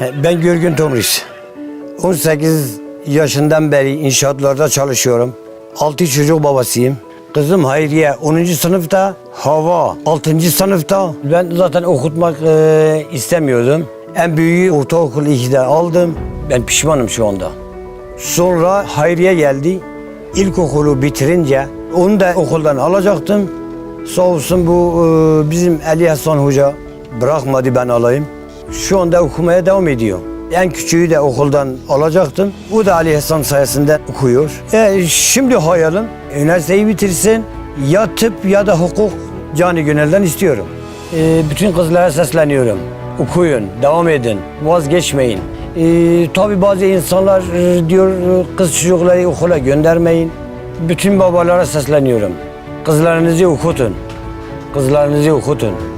Ben Görgün Tomris. 18 yaşından beri inşaatlarda çalışıyorum. 6 çocuk babasıyım. Kızım Hayriye 10. sınıfta, Hava 6. sınıfta. Ben zaten okutmak e, istemiyordum. En büyüğü ortaokul 2'de aldım. Ben pişmanım şu anda. Sonra Hayriye geldi. İlkokulu bitirince onu da okuldan alacaktım. Sağ olsun bu e, bizim Ali Hasan Hoca bırakmadı ben alayım. Şu anda okumaya devam ediyor. En küçüğü de okuldan alacaktım. O da Ali Hasan sayesinde okuyor. E, şimdi hayalim üniversiteyi bitirsin. Ya tıp ya da hukuk cani gönülden istiyorum. E, bütün kızlara sesleniyorum. Okuyun, devam edin, vazgeçmeyin. E, tabii bazı insanlar diyor kız çocukları okula göndermeyin. Bütün babalara sesleniyorum. Kızlarınızı okutun. Kızlarınızı okutun.